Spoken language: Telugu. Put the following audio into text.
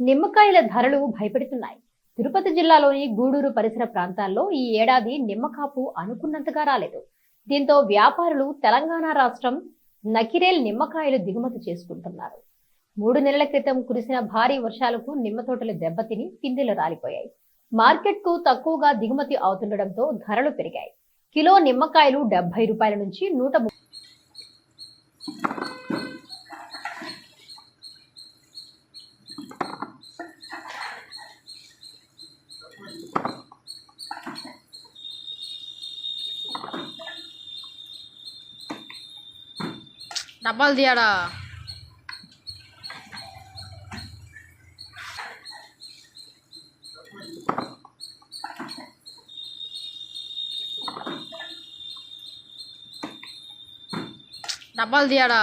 నిమ్మకాయల ధరలు భయపెడుతున్నాయి. తిరుపతి జిల్లాలోని గూడూరు పరిసర ప్రాంతాల్లో ఈ ఏడాది నిమ్మకాపు అనుకున్నంతగా రాలేదు. దీంతో వ్యాపారులు తెలంగాణ రాష్ట్రం నకిరేల్ నిమ్మకాయలు దిగుమతి చేసుకుంటున్నారు. మూడు నెలల క్రితం కురిసిన భారీ వర్షాలకు నిమ్మ తోటలు దెబ్బతిని పిందెలు రాలిపోయాయి. మార్కెట్కు తక్కువగా దిగుమతి అవుతుండటంతో ధరలు పెరిగాయి. కిలో నిమ్మకాయలు డెబ్బై రూపాయల నుంచి నూట டபால் தியாடா டபால் தியாடா